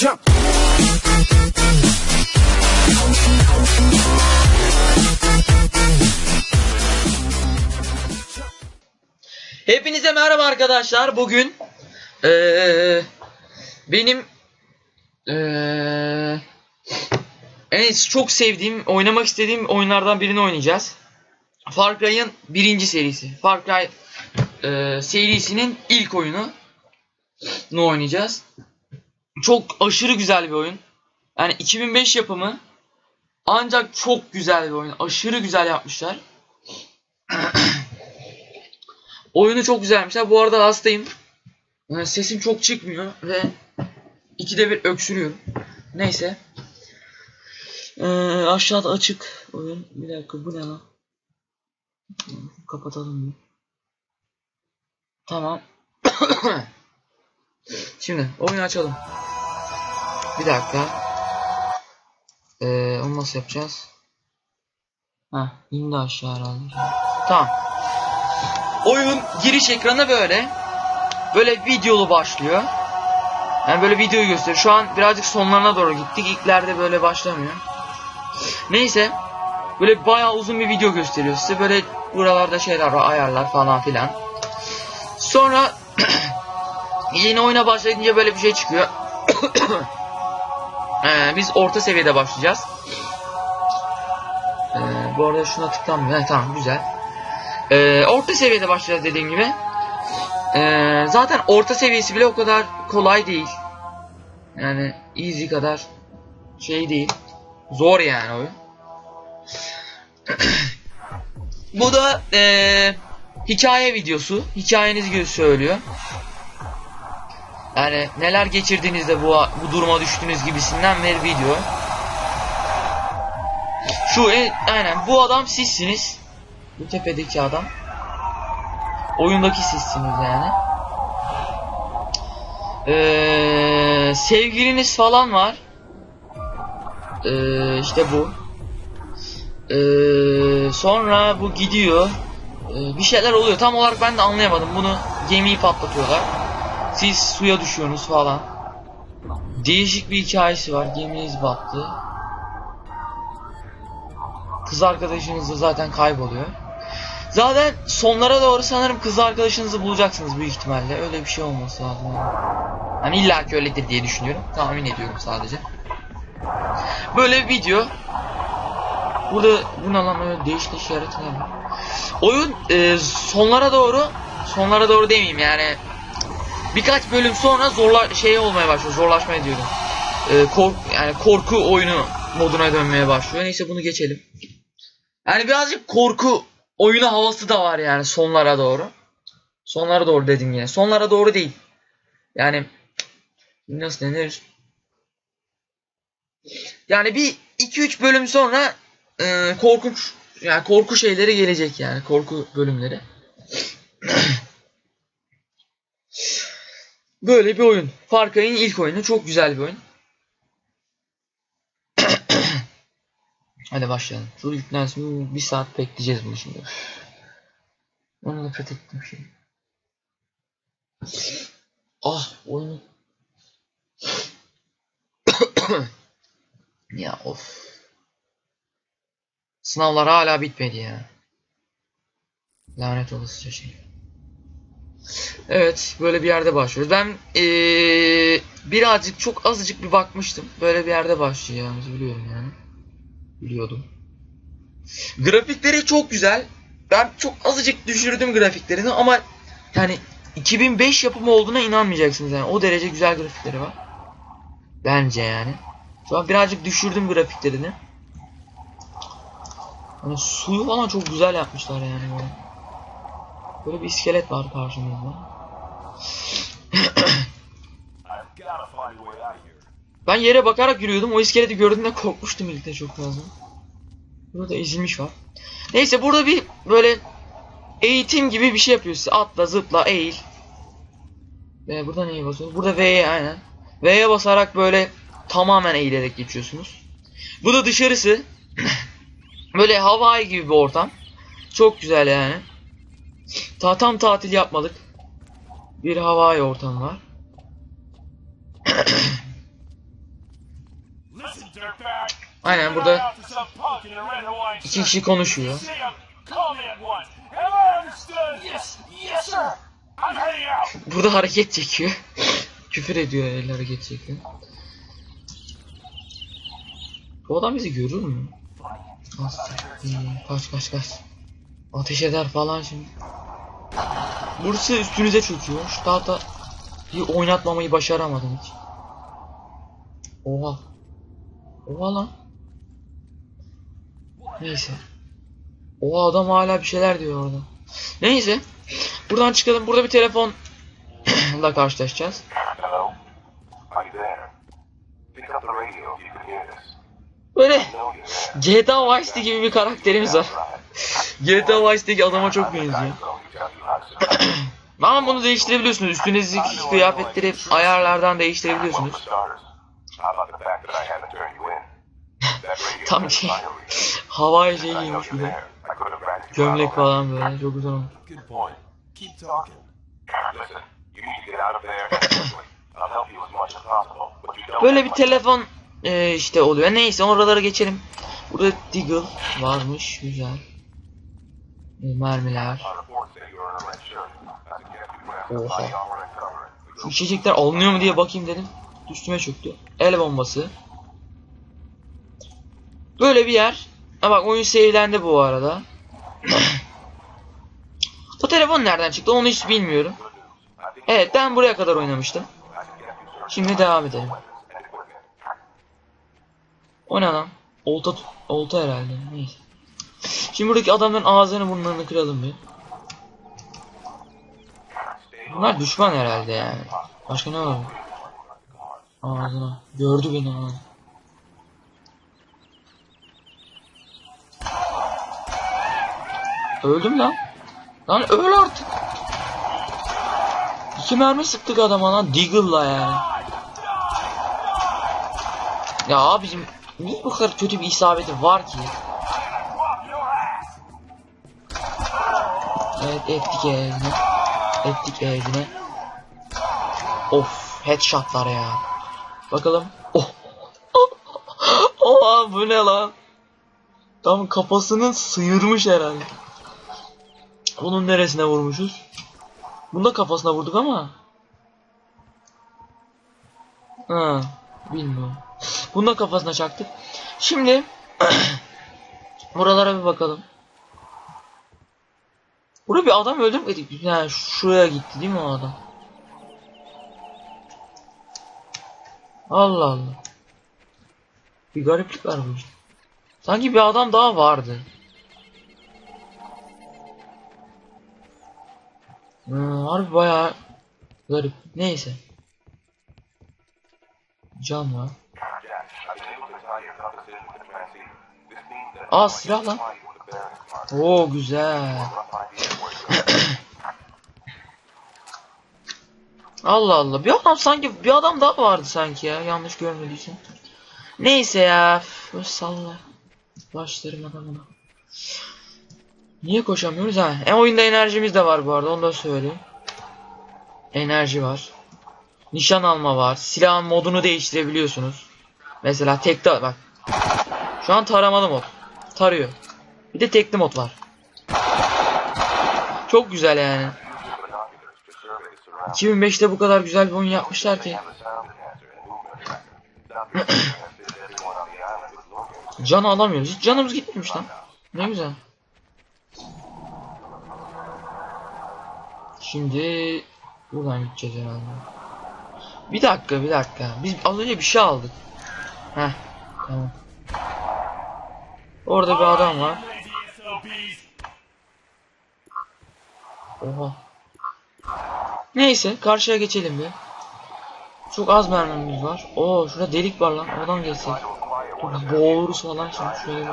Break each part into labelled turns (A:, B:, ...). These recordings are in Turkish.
A: Jump.
B: Hepinize merhaba arkadaşlar. Bugün eee, benim eee en çok sevdiğim, oynamak istediğim oyunlardan birini oynayacağız. Far Cry'ın birinci serisi. Far Cry eee, serisinin ilk oyunu nu oynayacağız. Çok aşırı güzel bir oyun. Yani 2005 yapımı ancak çok güzel bir oyun. Aşırı güzel yapmışlar. Oyunu çok güzelmişler. Bu arada hastayım. Yani sesim çok çıkmıyor ve ikide bir öksürüyorum. Neyse. Ee, aşağıda açık oyun. Bir dakika bu ne lan? Kapatalım bir. Tamam. Şimdi oyunu açalım. Bir dakika. Ee, onu nasıl yapacağız? Ha, indi aşağı herhalde. Tamam. Oyun giriş ekranı böyle. Böyle videolu başlıyor. Yani böyle videoyu gösteriyor. Şu an birazcık sonlarına doğru gittik. İlklerde böyle başlamıyor. Neyse. Böyle bayağı uzun bir video gösteriyor size. Böyle buralarda şeyler var, ayarlar falan filan. Sonra yeni oyuna başlayınca böyle bir şey çıkıyor. Ee, biz orta seviyede başlayacağız. Ee, bu arada şuna tıklanmıyor. He, tamam güzel. Ee, orta seviyede başlayacağız dediğim gibi. Ee, zaten orta seviyesi bile o kadar kolay değil. Yani easy kadar şey değil. Zor yani oyun. Bu da ee, hikaye videosu. Hikayenizi söylüyor. Yani neler geçirdiğinizde bu bu duruma düştüğünüz gibisinden bir video. Şu e, aynen bu adam sizsiniz. Bu tepedeki adam. Oyundaki sizsiniz yani. Ee, sevgiliniz falan var. Ee, işte bu. Ee, sonra bu gidiyor. Ee, bir şeyler oluyor. Tam olarak ben de anlayamadım. Bunu gemiyi patlatıyorlar. Siz suya düşüyorsunuz falan. Değişik bir hikayesi var. Geminiz battı. Kız arkadaşınız da zaten kayboluyor. Zaten sonlara doğru sanırım kız arkadaşınızı bulacaksınız büyük ihtimalle. Öyle bir şey olması lazım. Hani illa ki öyledir diye düşünüyorum. Tahmin ediyorum sadece. Böyle bir video. Burada bu ne lan öyle değişik yaratıklar var. Oyun e, sonlara doğru sonlara doğru demeyeyim yani birkaç bölüm sonra zorla şey olmaya başlıyor. Zorlaşmaya diyorum. E, kork yani korku oyunu moduna dönmeye başlıyor. Neyse bunu geçelim. Yani birazcık korku oyunu havası da var yani sonlara doğru. Sonlara doğru dedim yine. Sonlara doğru değil. Yani nasıl denir? Yani bir 2-3 bölüm sonra e, korkunç yani korku şeyleri gelecek yani korku bölümleri. Böyle bir oyun. Far Cry'in ilk oyunu çok güzel bir oyun. Hadi başlayalım. Şu yüklensin bir saat bekleyeceğiz bunu şimdi. Onu da fethettim şimdi. Ah oyunu. ya of. Sınavlar hala bitmedi ya. Lanet olası şey. Evet böyle bir yerde başlıyoruz. Ben ee, birazcık çok azıcık bir bakmıştım. Böyle bir yerde başlayacağımızı biliyorum yani biliyordum. Grafikleri çok güzel. Ben çok azıcık düşürdüm grafiklerini ama yani 2005 yapımı olduğuna inanmayacaksınız yani. O derece güzel grafikleri var. Bence yani. Şu an birazcık düşürdüm grafiklerini. Hani suyu falan çok güzel yapmışlar yani böyle. Böyle bir iskelet var karşımızda. Ben yere bakarak yürüyordum. O iskeleti gördüğümde korkmuştum ilk de çok fazla. Burada ezilmiş var. Neyse burada bir böyle eğitim gibi bir şey yapıyor size. Atla, zıpla, eğil. Ve burada neye basıyorsunuz? Burada V'ye aynen. V'ye basarak böyle tamamen eğilerek geçiyorsunuz. Bu da dışarısı. böyle Hawaii gibi bir ortam. Çok güzel yani. Ta tam tatil yapmadık. Bir Hawaii ortamı var. Aynen burada iki kişi konuşuyor. Burada hareket çekiyor. Küfür ediyor el hareket çekiyor. Bu adam bizi görür mü? Kaç kaç kaç. Ateş eder falan şimdi. Burası üstünüze çöküyor. Şu tahta bir oynatmamayı başaramadım hiç. Oha. Oha lan. Neyse. Oha adam hala bir şeyler diyor orada. Neyse. Buradan çıkalım. Burada bir telefonla karşılaşacağız. Böyle. GTA Vice gibi bir karakterimiz var. GTA Vice City'deki adama çok benziyor. Ama bunu değiştirebiliyorsunuz. Üstünüzdeki kıyafetleri ayarlardan değiştirebiliyorsunuz. Tam şey. Havai şey giymiş bir de. Gömlek falan böyle. Çok güzel olmuş. Böyle bir telefon e, işte oluyor. Neyse oralara geçelim. Burada Deagle varmış. Güzel. E, mermiler. Oha. Şu içecekler alınıyor mu diye bakayım dedim. Üstüme çöktü. El bombası. Böyle bir yer. Ha bak oyun save'lendi bu arada. o telefon nereden çıktı onu hiç bilmiyorum. Evet ben buraya kadar oynamıştım. Şimdi devam edelim. O ne lan? Olta, olta herhalde. Neyse. Şimdi buradaki adamların ağzını burnlarını kıralım bir. Bunlar düşman herhalde yani. Başka ne var? Ağzına. Gördü beni ağzına. Öldüm lan. Lan öl artık. İki mermi sıktık adama lan. Deagle'la yani. Ya abicim niye bu kadar kötü bir isabeti var ki? Evet ettik eline. Ettik eline. Of headshotlar ya. Bakalım. Oh. Oha bu ne lan? Tam kafasını sıyırmış herhalde. Bunun neresine vurmuşuz? Bunda kafasına vurduk ama. Ha, bilmiyorum. Bunda kafasına çaktık. Şimdi buralara bir bakalım. Buraya bir adam öldürmedik. Yani şuraya gitti değil mi o adam? Allah Allah. Bir gariplik var bu. Sanki bir adam daha vardı. Hmm, harbi bayağı garip. Neyse. Can var. Aa silah lan. Oo güzel. Allah Allah. Bir adam sanki bir adam daha vardı sanki ya. Yanlış görmediysem. Neyse ya. Üf, salla. Başlarım adamına. Niye koşamıyoruz ha? E oyunda enerjimiz de var bu arada onu da söyleyeyim. Enerji var. Nişan alma var. Silahın modunu değiştirebiliyorsunuz. Mesela tekte bak. Şu an taramalı mod. Tarıyor. Bir de tekli mod var. Çok güzel yani.
A: binoculars to survey the surroundings
B: 2005'te bu kadar güzel bir oyun yapmışlar ki. Canı alamıyoruz. Hiç canımız gitmemiş lan. Ne güzel. Şimdi buradan gideceğiz herhalde. Bir dakika bir dakika. Biz az önce bir şey aldık. Heh tamam. Orada bir adam var. Oha. Neyse karşıya geçelim bir. Çok az mermimiz var. Oo şurada delik var lan. Oradan geçsek. Dur, boğuluruz falan şimdi şöyle.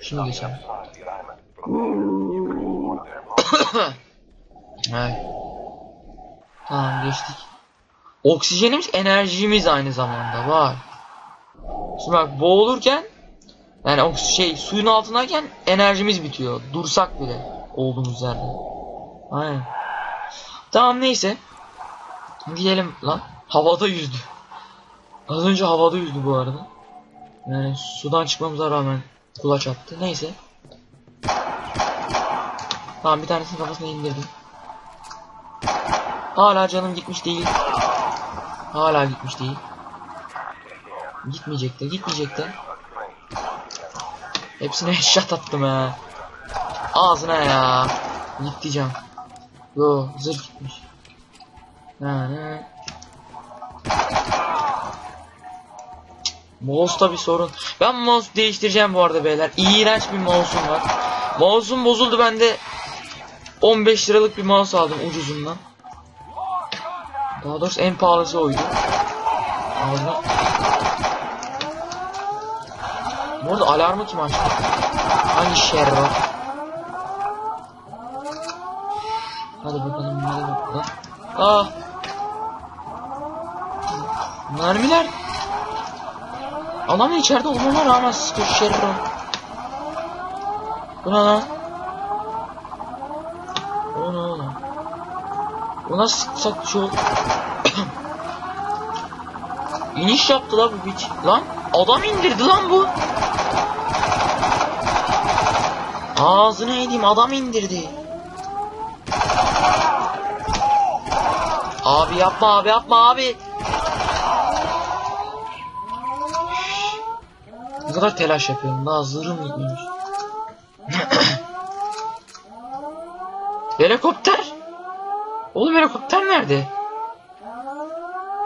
B: Şimdi geçelim. Evet. Tamam geçtik. Oksijenimiz enerjimiz aynı zamanda var. Şimdi bak boğulurken yani o şey suyun altındayken enerjimiz bitiyor. Dursak bile olduğumuz yerde. Aynen. Tamam neyse. Gidelim lan. Havada yüzdü. Az önce havada yüzdü bu arada. Yani sudan çıkmamıza rağmen kulaç attı. Neyse. Tamam bir tanesini kafasına indirdim. Hala canım gitmiş değil. Hala gitmiş değil. Gitmeyecek de gitmeyecek de. Hepsine headshot attım ha. Ağzına ya. Gitti can. Yo zırh gitmiş. Yani. Mouse'da bir sorun. Ben mouse değiştireceğim bu arada beyler. İğrenç bir mouse'um var. Mouse'um bozuldu ben de 15 liralık bir mouse aldım ucuzundan. Daha doğrusu en pahalısı oydu. Ağzına... Bu alarmı kim açtı? Hangi şer var? Hadi bakalım hadi bakalım. Ah! Mermiler! Adam içeride olmama rağmen sıkıyor şerro. Bu ne lan? O ne oğlum? Buna sıksak şu... İniş yaptı la bu biç. Lan adam indirdi lan bu. Ağzını edeyim adam indirdi. Abi yapma abi yapma abi. Ne kadar telaş yapıyorum. Daha zırhım gitmemiş. helikopter. Oğlum helikopter nerede?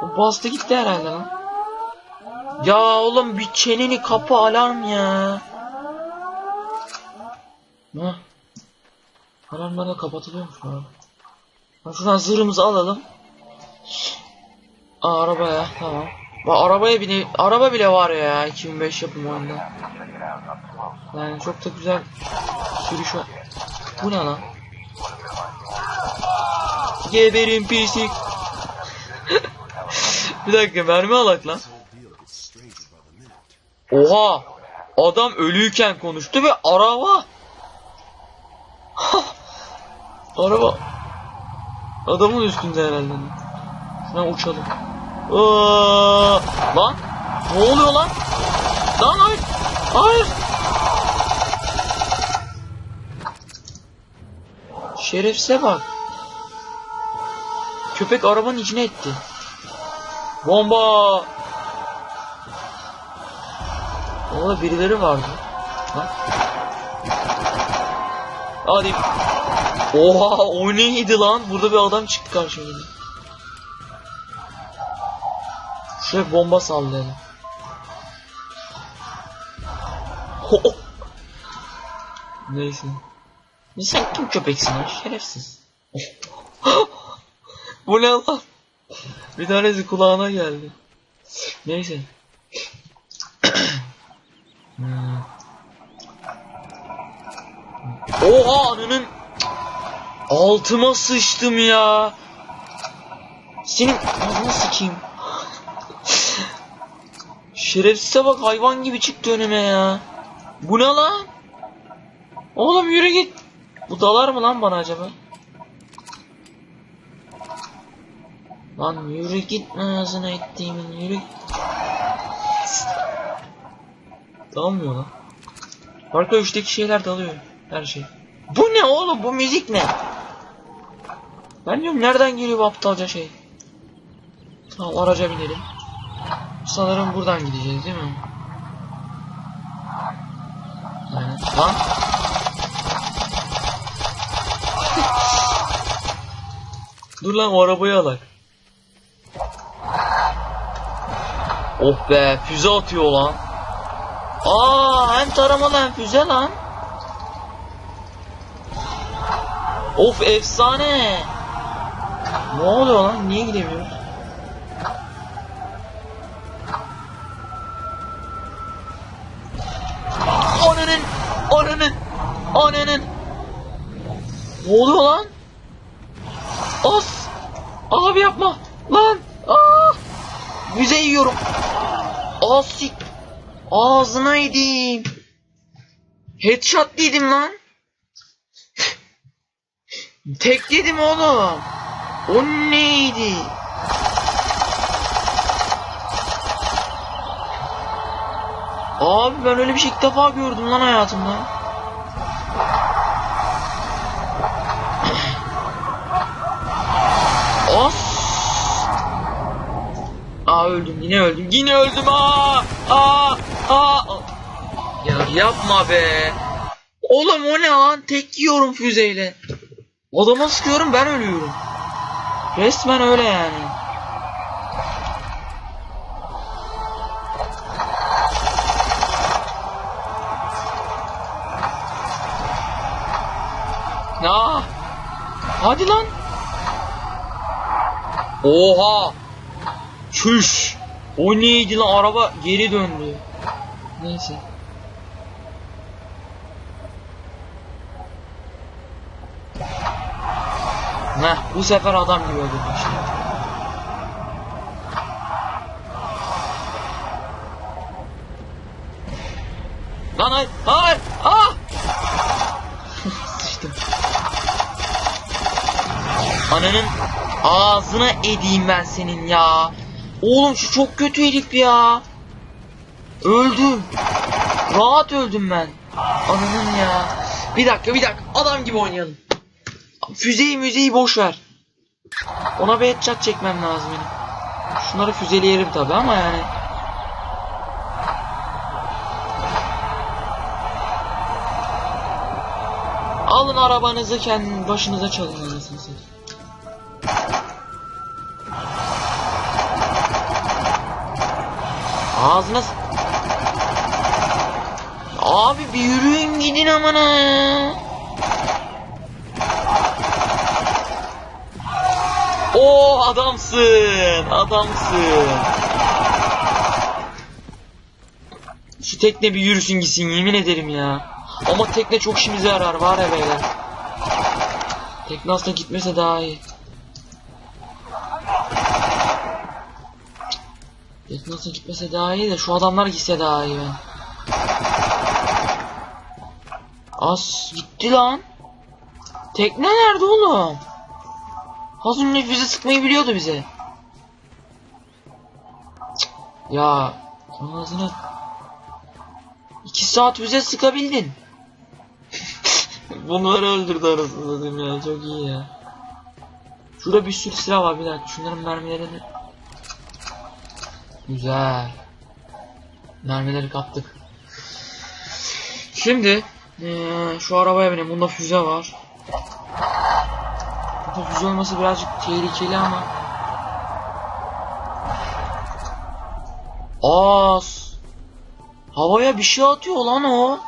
B: O bastı gitti herhalde lan. Ya oğlum bir çeneni kapı alarm ya. Ne? Alarmlar da kapatılıyormuş bu arada. Şuradan zırhımızı alalım. Aa, arabaya tamam. Bak arabaya bile araba bile var ya 2005 yapımı onda. Yani çok da güzel sürüş var. Bu ne lan? Geberin pisik. bir dakika mermi alak lan. Oha! Adam ölüyken konuştu ve araba. araba. Adamın üstünde herhalde. Şuna uçalım. Aa, lan ne oluyor lan? Lan hayır. Hayır. Şerefsize bak. Köpek arabanın içine etti. Bomba. Orada birileri vardı. Hadi. Oha o neydi lan? Burada bir adam çıktı karşıma. Şuraya bomba sallayalım. Ho! Neyse. Sen kim köpeksin lan? Şerefsiz. Bu ne lan? Bir tanesi kulağına geldi. Neyse. Hmm. Oha ananın altıma sıçtım ya. Senin ağzını sıçayım. Şerefsize bak hayvan gibi çıktı önüme ya. Bu ne lan? Oğlum yürü git. Bu dalar mı lan bana acaba? Lan yürü git ağzına ettiğimin yürü. Dalmıyor lan. Arka üçteki şeyler dalıyor. Her şey. Bu ne oğlum bu müzik ne? Ben diyorum nereden geliyor bu aptalca şey? Tamam araca binelim. Sanırım buradan gideceğiz değil mi? Aynen. Lan. Dur lan o arabayı alak. Oh be füze atıyor lan. Aa hem taramalı hem füze lan. Of efsane. Ne oluyor lan? Niye gidemiyoruz? Ananın, ananın, ananın. Ne oluyor lan? As. Abi yapma. Lan. Aa. Müze yiyorum. Asik. Ağzına edeyim. Headshot dedim lan. Tek yedim oğlum. O neydi? Abi ben öyle bir şey ilk defa gördüm lan hayatımda. As. Aa öldüm yine öldüm yine öldüm aa aa aa. Ya yapma be. Oğlum o ne lan tek yiyorum füzeyle. Adama sıkıyorum ben ölüyorum. Resmen öyle yani. Ya. Hadi lan. Oha. Çüş. O neydi lan araba geri döndü. Neyse. Heh, bu sefer adam gibi öldürdüm işte. Lan hayır, hayır, ah! Sıçtım. Ananın ağzına edeyim ben senin ya. Oğlum şu çok kötü herif ya. Öldüm. Rahat öldüm ben. Ananın ya. Bir dakika bir dakika adam gibi oynayalım. Füzeyi müzeyi boş ver. Ona bir headshot çekmem lazım benim. Şunları füzeleyelim tabi ama yani. Alın arabanızı kendi başınıza çalın anasını satayım. Ağzına Abi bir yürüyün gidin amına Oo adamsın, adamsın. Şu tekne bir yürüsün gitsin yemin ederim ya. Ama tekne çok işimize yarar var ya beyler. Tekne aslında gitmese daha iyi. Tekne aslında gitmese daha iyi de şu adamlar gitse daha iyi ben. As gitti lan. Tekne nerede oğlum? Az önce füze sıkmayı biliyordu bize. Cık, Ya ağzına iki saat füze sıkabildin. Bunları öldürdü arasını dedim ya çok iyi ya. Şurada bir sürü silah var bir dakika şunların mermilerini. Güzel. Mermileri kaptık. Şimdi eee, şu arabaya binelim. Bunda füze var. Füze olması birazcık tehlikeli ama. As. Havaya bir şey atıyor lan o.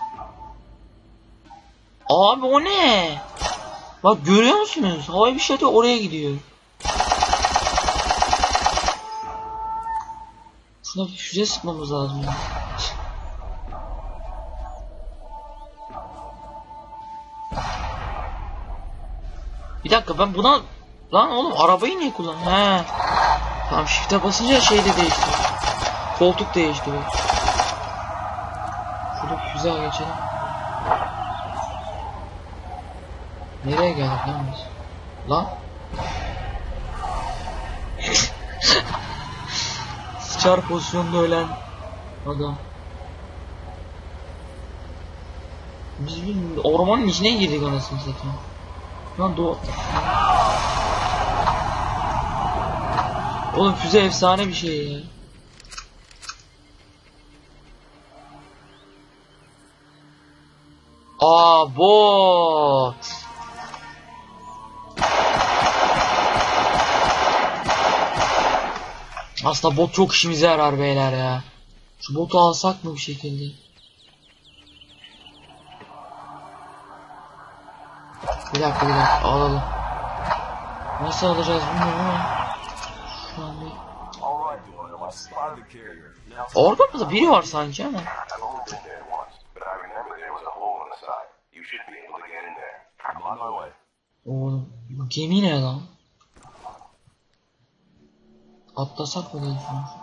B: Abi o ne? Bak görüyor musunuz? Havaya bir şey atıyor oraya gidiyor. Şuna bir füze sıkmamız lazım. Bir dakika ben buna... Lan oğlum arabayı niye kullan? He. Tamam shift'e basınca şey de değişti. Koltuk değişti. Şurada füze geçelim. Nereye geldik lan biz? Lan? Sıçar pozisyonda ölen adam. Biz bir ormanın içine girdik anasını satayım. Lan doğu... Oğlum füze efsane bir şey ya. Aa bot. Aslında bot çok işimize yarar beyler ya. Şu botu alsak mı bir şekilde? Bir dakika bir dakika alalım. Nasıl alacağız bilmiyorum ama. Şu an bir... Orada mı biri var sanki ama. Oğlum bu gemi ne lan? Atlasak mı diye düşünüyorum.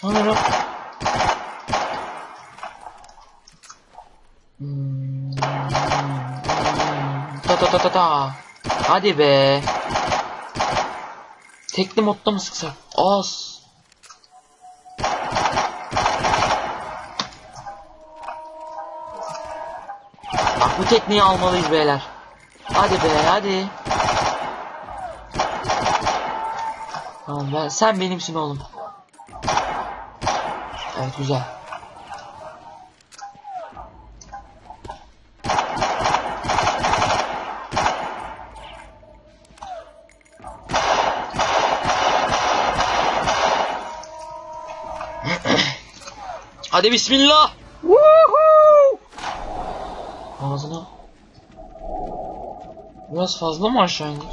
B: Sanırım Hmm, ta ta ta ta ta Hadi be. Tekli modda mı sıksak? Az. Bak bu tekniği almalıyız beyler. Hadi be hadi. Tamam ben sen benimsin oğlum. Evet güzel. Hadi bismillah. Woohoo! Ağzına. Biraz fazla mı aşağı indik?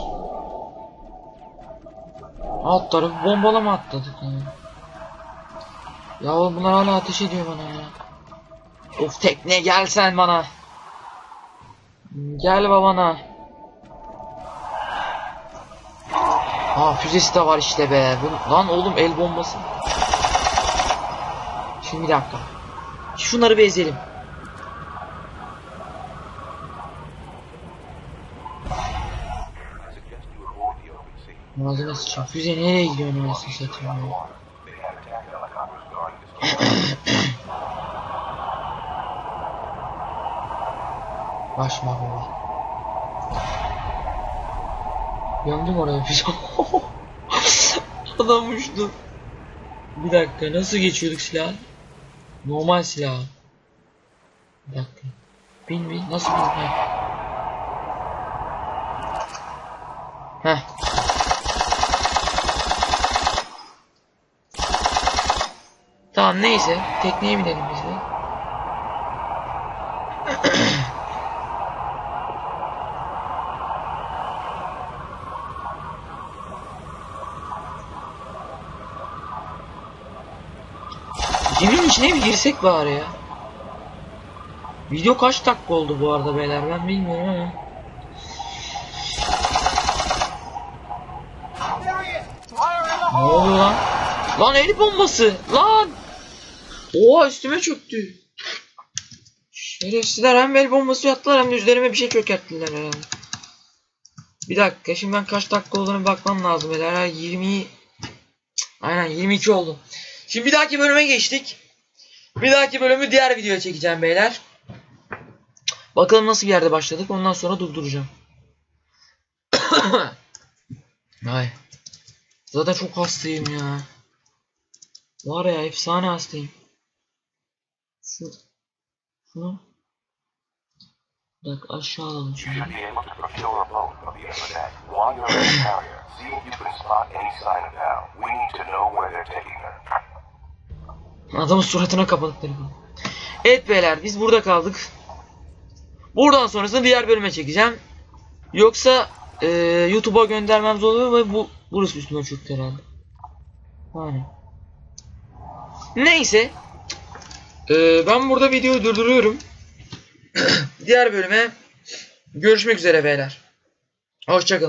B: Alt tarafı bombalama atladık yani. Ya oğlum bunlar hala ateş ediyor bana ya. Of tekne gel sen bana. Gel babana. Aa füzesi de var işte be. Lan oğlum el bombası. Şimdi bir dakika. Şunları bir ezelim.
A: I suggest you avoid the open sea.
B: Ağzına sıçayım. Füze nereye gidiyor anasını satayım ya. Başma baba. Yandım oraya füze. Adam uçtu. Bir dakika nasıl geçiyorduk silah? Normal silah. Bir dakika. Bin bin nasıl bin? Heh. Tamam neyse tekneye binelim biz de. Geminin içine bir girsek bari ya. Video kaç dakika oldu bu arada beyler ben bilmiyorum ama. Ne oluyor lan? Lan el bombası! Lan! Oha üstüme çöktü. Şerefsizler hem el bombası attılar hem de üzerime bir şey çökerttiler herhalde. Bir dakika şimdi ben kaç dakika olduğunu bakmam lazım. Herhalde 20 Cık, Aynen 22 oldu. Şimdi bir dahaki bölüme geçtik. Bir dahaki bölümü diğer videoya çekeceğim beyler. Bakalım nasıl bir yerde başladık. Ondan sonra durduracağım. Ay. Zaten çok hastayım ya. Var ya efsane hastayım. Şu. Şunu. Bak aşağı alalım
A: her.
B: Adamın suratına kapadık telefonu. Evet beyler biz burada kaldık. Buradan sonrasını diğer bölüme çekeceğim. Yoksa eee YouTube'a göndermem zor oluyor ve bu burası üstüme çöktü herhalde. Yani. Neyse. Eee, ben burada videoyu durduruyorum. diğer bölüme görüşmek üzere beyler. Hoşçakalın.